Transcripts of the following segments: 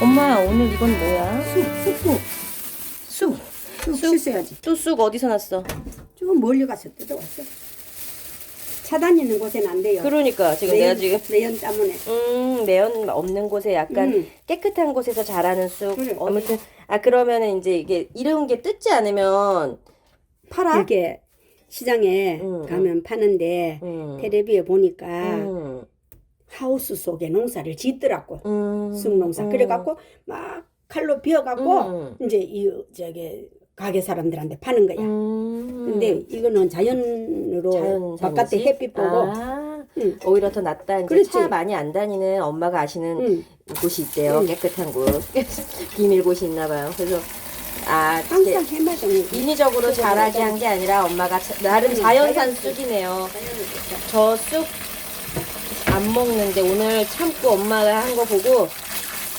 엄마 오늘 이건 뭐야? 쑥, 쑥 쑥. 쑥. 쑥 쑥? 씻어야지. 또쑥 어디서 났어? 좀 멀리 가서 뜯어왔어. 차단 있는 곳에는 안 돼요. 그러니까 지금 내가 지금 내연 때문에. 음 매연 없는 곳에 약간 음. 깨끗한 곳에서 자라는 쑥. 그래. 아무튼 아 그러면은 이제 이게 이런 게 뜯지 않으면 팔아? 이렇게 시장에 음, 가면 파는데 음. 텔레비에 보니까 음. 하우스 속에 농사를 짓더라고. 음. 쑥농사. 음. 그래갖고 막 칼로 비어갖고 음. 이제 이 저기 가게 사람들한테 파는 거야. 음. 근데 이거는 자연으로 자연산이지? 바깥에 햇빛 보고 아, 응. 오히려 더 낫다. 이제 그렇지. 차 많이 안 다니는 엄마가 아시는 응. 곳이 있대요. 응. 깨끗한 곳. 비밀 곳이 있나 봐요. 그래서 아 항상 해마다 인위적으로 자라게 한 게 아니라 엄마가 자- 나름 응, 자연산 자연- 쑥이네요. 저 쑥 안 먹는데 오늘 참고 엄마가 한 거 보고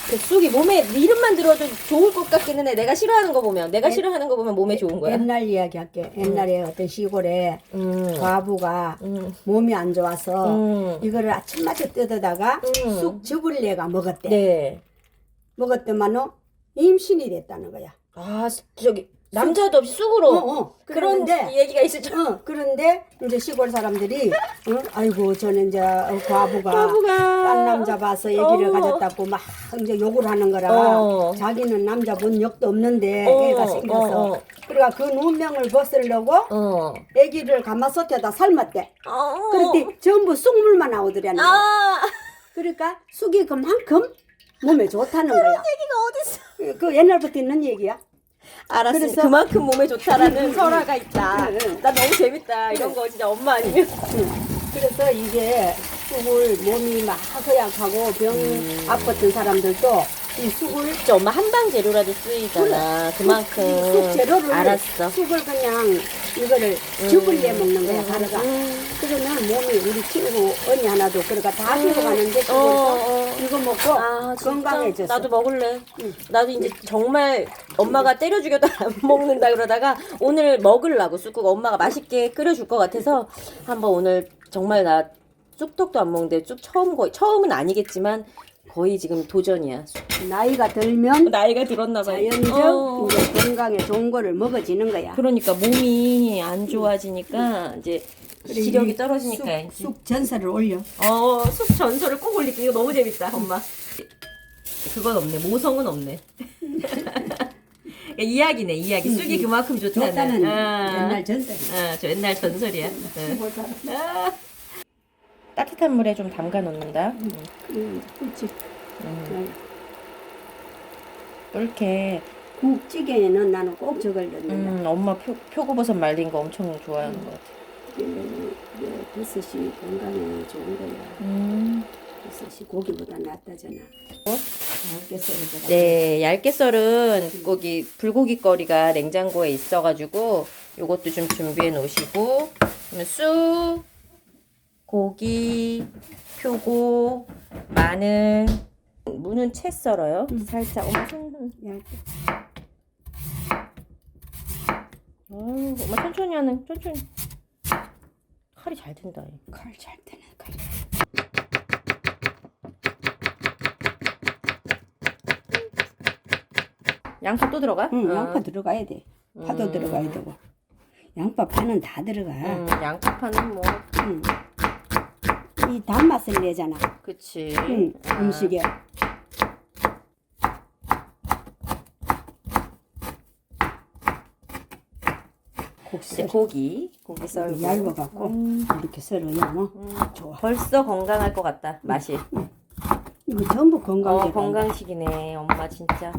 그 쑥이 몸에 이름만 들어도 좋을 것 같기는 해. 내가 싫어하는 거 보면 내가 네. 싫어하는 거 보면 몸에 좋은 거야. 옛날 이야기 할게. 옛날에 어떤 시골에 음. 과부가 음. 몸이 안 좋아서 음. 이거를 아침마다 뜯어다가 음. 쑥 즙을 내가 먹었대. 네. 먹었더만은 임신이 됐다는 거야. 아 저기 남자도 없이 쑥으로 어, 어. 그런 그런데 얘기가 줄. 어, 그런데 이제 시골 사람들이 어? 아이고 저는 이제 과부가 과부가 딴 남자 봐서 애기를 어. 가졌다고 막 이제 욕을 하는 거라 어. 자기는 남자 본 적도 없는데 어, 애가 생겨서 어, 어. 그러니까 그 눈명을 벗으려고 어. 애기를 가마솥에다 삶았대 어. 그랬더니 전부 쑥물만 나오더라는 거야 아 그러니까 쑥이 그만큼 몸에 좋다는 거야 얘기가 어딨어? 그 옛날부터 있는 얘기야 알았어. 그래서- 그만큼 몸에 좋다라는 설화가 있다. 응, 응. 나 너무 재밌다. 이런 거 진짜 엄마 아니면. 응. 그래서 이게 쑥을 몸이 막 허약하고 병 음. 아팠던 사람들도 이 쑥을 진짜 엄마 한방 재료라도 쓰이잖아. 그만큼. 쑥 재료를 알았어. 쑥을 그냥 이거를 즙을 내 먹는 거야 가루가 음. 그러면 몸이 우리 친구 언니 하나도 그러니까 다 음. 들고 가는데 어, 시골에서 어. 이거 먹고 아, 진짜? 건강해졌어 나도 먹을래. 응. 나도 이제 정말 엄마가 때려 죽여도 안 먹는다 그러다가 오늘 먹으려고 쑥국 엄마가 맛있게 끓여줄 것 같아서 한번 오늘 정말 나 쑥떡도 안 먹는데 쑥 처음 거의 처음은 아니겠지만 거의 지금 도전이야. 나이가 들면 나이가 들었나 봐요. 자연적 어. 이제 건강에 좋은 거를 먹어지는 거야 그러니까 몸이 안 좋아지니까 이제 그래, 시력이 이 떨어지니까 쑥, 쑥 전설을 올려 어, 쑥 전설을 꼭 올릴게. 이거 너무 재밌다, 엄마. 그건 없네. 모성은 없네. 이야기네, 이야기. 쑥이 그만큼 좋다는. 좋다는 아. 옛날 전설이야 아, 저 옛날 전설이야. 응. 사람. 아. 따뜻한 물에 좀 담가 놓는다. 음, 그렇지 음. 이렇게 국찌개에는 나는 꼭 저걸 넣는다 음, 엄마 표, 표고버섯 말린 거 엄청 좋아하는 것 같아. 버섯이 건강에 좋은 거야 음. 버섯이 고기보다 낫다잖아 어? 얇게 썰어서 네, 얇게 썰은 고기 불고기 거리가 냉장고에 있어가지고 요것도 좀 준비해 놓으시고 그러면 쑥, 고기, 표고, 마늘, 무는 채 썰어요. 살짝 엄청 얇게 어, 엄마 천천히 하는 천천히 칼이 잘 된다. 얘. 칼잘 되는 칼 양파 또 들어가? 응, 어. 양파 들어가야 돼 파도 음. 들어가야 되고 양파 파는 다 들어가 음, 양파 파는 뭐 응. 이 단맛을 내잖아. 그치. 응, 아. 음식에. 이제 고기 고기 썰고. 얇아갖고 음. 이렇게 썰어야 뭐 음. 좋아. 벌써 건강할 것 같다 맛이. 이거 전부 건강에 어 건강식이네 엄마 진짜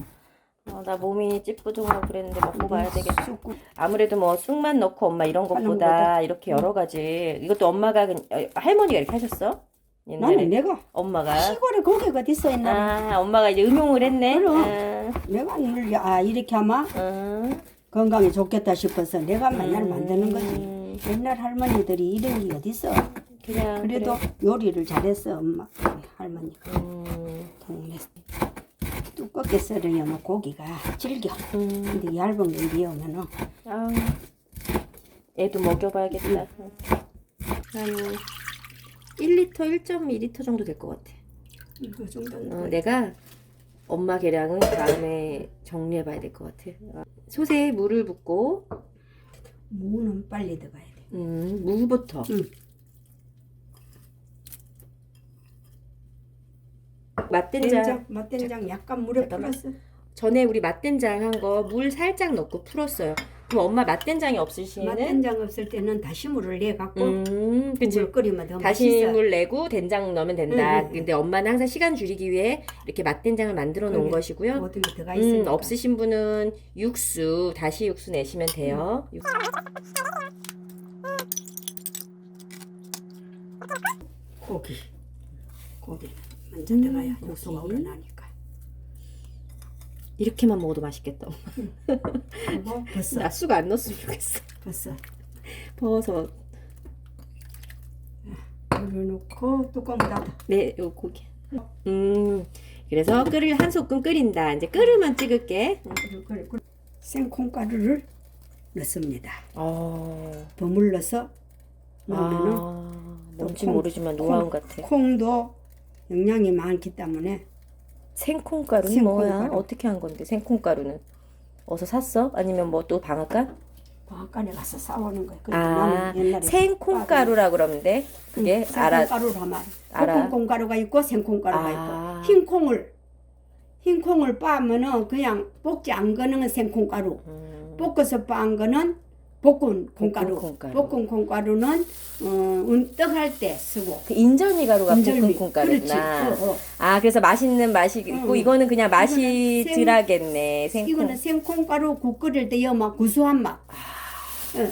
어, 나 몸이 찌뿌둥하고 그랬는데 먹고 가야 쑥국 아무래도 뭐 쑥만 넣고 엄마 이런 것보다. 이렇게 여러 가지. 이것도 엄마가 그- 어, 할머니가 이렇게 하셨어? 옛날에? 나는 내가 엄마가? 시골에 고기가 어딨어 옛날에. 아 엄마가 이제 응용을 했네. 그럼. 아, 내가 늘, 아 이렇게 하면 음. 건강에 좋겠다 싶어서 내가 맨날 음. 만드는 거지. 옛날 할머니들이 이런 게 어딨어. 그냥 그래도 요리를 잘했어 엄마. 할머니가. 음. 동네 썰으면 뭐 고기가 질겨 음. 근데 얇은 게 미우면은 아, 애도 먹여봐야겠다. 한 1리터, 1.2리터 정도 될 것 같아. 이거 정도는 어, 내가 엄마 계량은 다음에 정리해봐야 될 것 같아. 솥에 물을 붓고 무는 빨리 들어가야 돼. 음, 무부터. 응. 맛된장. 된장, 맛된장 약간 물에 잠깐만. 풀었어. 전에 우리 맛된장 한 거 물 살짝 넣고 풀었어요. 그럼 엄마 맛된장이 없으시는 맛된장 없을 때는 다시물을 내 갖고 음, 그치. 물 끓이면 더 맛있어. 다시물 내고 된장 넣으면 된다. 응, 응, 근데 엄마는 항상 시간 줄이기 위해 이렇게 맛된장을 만들어 놓은 것이고요. 모든 게 들어가 있으니까. 음, 없으신 분은 육수, 다시 육수 내시면 돼요. 음. 육수. 고기, 고기 먼저 들어가야 음, 육수가. 우러나니까. 이렇게만 먹어도 맛있겠다. 버섯, 나쑥안 넣었으면 좋겠어. 버섯 버섯. 물을 넣고 뚜껑 닫아. 네, 요 고기. 음, 그래서 끓을 한 소끔 끓인다. 이제 끓으면 찍을게. 그리고 생콩가루를 넣습니다. 어, 버물러서 아, 뭔지 콩, 모르지만 콩. 노하우 같아. 콩도 영양이 많기 때문에 생콩가루는 생콩가루. 뭐야? 어떻게 한 건데? 생콩가루는 어서 샀어? 아니면 뭐 또 방앗간? 과학관에 가서 거예요. 그래서 아, 생콩가루라 그러면 돼. 그게 응, 알아. 생콩가루라 말. 알아. 콩가루가 있고 생콩가루가 아. 있고 흰 콩을 흰 콩을 빻으면은 그냥 볶지 안 거는 건 생콩가루. 음, 볶아서 빻은 거는 볶은 콩가루. 콩가루. 볶은 콩가루는 어, 운떡 할 때 쓰고. 그 인절미 가루가 볶은 인절미. 콩가루구나. 그렇지. 어, 어. 아, 그래서 맛있는 맛이 있고 응. 이거는 그냥 맛이 이거는 생- 덜하겠네. 생콩. 이거는 생콩가루 국 끓일 때 여막 구수한 맛. 아. 어,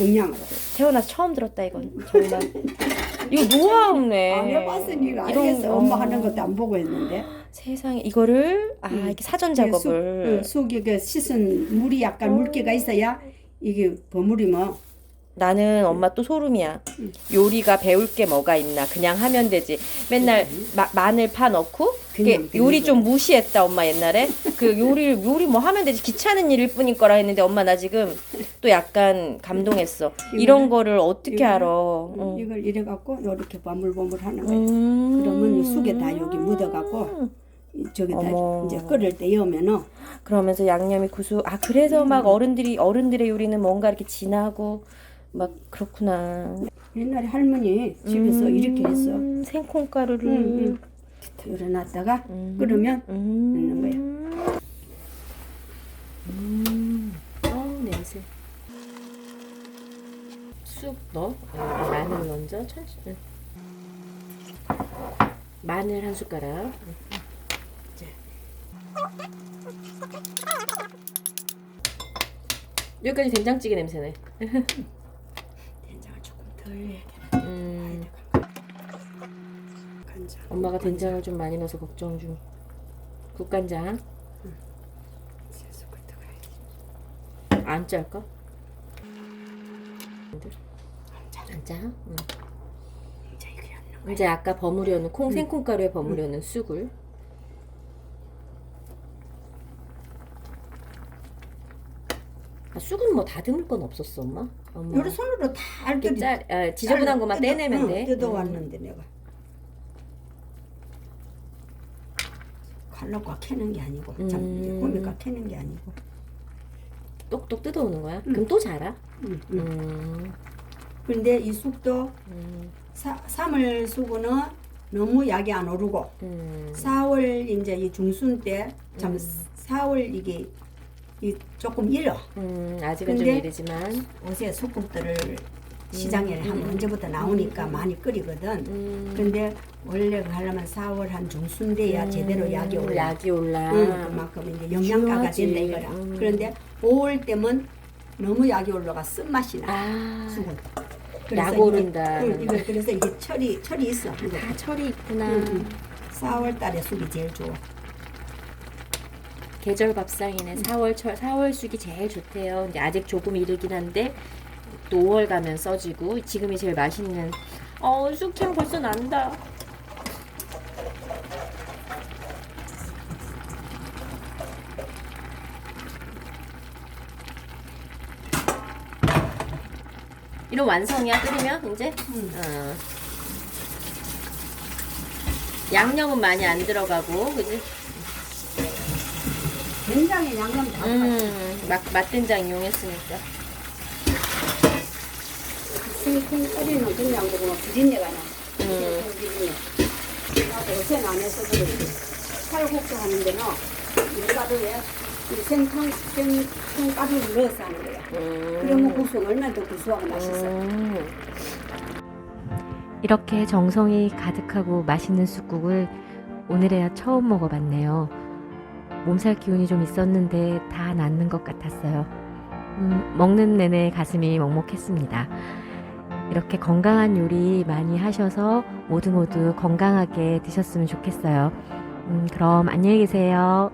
영양으로. 태어나서 처음 들었다 이건 정말. 이거 노하우네. 안 해봤으니까 이런- 알겠어. 엄마 어. 하는 것도 안 보고 했는데. 세상에 이거를 아 응. 이렇게 사전 쑥, 작업을 응, 쑥이 그 씻은 물이 약간 어. 물기가 있어야 이게 버무리면 나는 엄마 또 소름이야. 요리가 배울 게 뭐가 있나 그냥 하면 되지. 맨날 마, 마늘 파 넣고 그냥 되는 요리 좀. 무시했다 엄마 옛날에 그 요리 요리 뭐 하면 되지 귀찮은 일일 뿐일 거라 했는데 엄마 나 지금 또 약간 감동했어. 이런 거를 어떻게 알아? 응, 응. 이걸 이래 갖고 이렇게 버물버물 하는 거야. 음. 그러면 이 쑥에 다 여기 묻어 갖고 이 저기다 어머. 이제 끓일 때 여면은 그러면서 양념이 구수. 아 그래서 막 어른들이 어른들의 요리는 뭔가 이렇게 진하고 막 그렇구나. 옛날에 할머니 집에서 음, 이렇게 했어. 생콩가루를. 응, 응. 열어놨다가 음. 끓으면 음. 넣는 거야. 음. 어 냄새. 쑥 넣어. 어, 마늘 먼저 천천히. 마늘 한 숟가락. 여기까지 된장찌개 냄새네. 된장을 조금 덜 해야 되나? 음, 간장. 엄마가 된장을 좀 많이 넣어서 걱정 중. 국간장 세 들어가야지. 안 짤까? 자, 안 짜? 응. 이제 이게 안 넣어. 이제 아까 버무려놓은 콩 생콩가루에 버무려놓은 쑥을 쑥은 뭐 다듬을 건 없었어 엄마? 엄마 요리 손으로 다 이렇게 짤, 아, 지저분한 것만 뜯어- 떼내면 응, 돼 뜯어왔는데 내가 칼로 꽉 캐는 게 아니고 음. 참 이제 꼬미 꽉 캐는 게 아니고 음, 똑똑 뜯어오는 거야? 응. 그럼 또 자라? 응, 응. 음, 근데 이 쑥도 음, 사, 3월 수구는 너무 약이 안 오르고 음. 4월 이제 이 중순 때참 음. 4월 이게 이 조금 일어 음, 아직은 좀 근데- 이르지만 옷에 소국들을 시장에 한 언제부터 나오니까 많이 끓이거든. 음, 근데 원래 그 하려면 4월 한 중순 돼야 음, 제대로 약이 올라. 약이 올라 응, 그만큼 이제 영양가가 중요하지. 된다 이거라. 음. 그런데 5월 때면 너무 약이 올라가 쓴맛이 나. 아, 수분. 약 이게- 오른다. 응, 이거 그래서 이게 철이 철이 있어. 이거. 다 철이 있구나 응, 응. 4월 달에 쑥이 제일 좋아. 계절 밥상이네. 4월 철 4월 쑥이 제일 좋대요. 근데 아직 조금 이르긴 한데 또 5월 가면 써지고 지금이 제일 맛있는. 어 쑥향 벌써 난다. 이런 완성이야 끓이면 이제. 응. 어. 양념은 많이 안 들어가고 그지? 된장에 양념 다 음. 음, 맛, 맛된장 이용했으니까. 생콩 끓이는 그냥 그거 비린내가 나. 음. 비린내. 요새는 안 해서 그렇지. 칼국수 하는 데는 밀가루에 이 생콩, 생콩가루를 넣어서 하는 거야. 음. 그러면 국수가 얼마나 더 구수하고 맛있어. 음. 이렇게 정성이 가득하고 맛있는 쑥국을 오늘에야 처음 먹어봤네요. 몸살 기운이 좀 있었는데 다 낫는 것 같았어요. 음, 먹는 내내 가슴이 먹먹했습니다. 이렇게 건강한 요리 많이 하셔서 모두 모두 건강하게 드셨으면 좋겠어요. 음, 그럼 안녕히 계세요.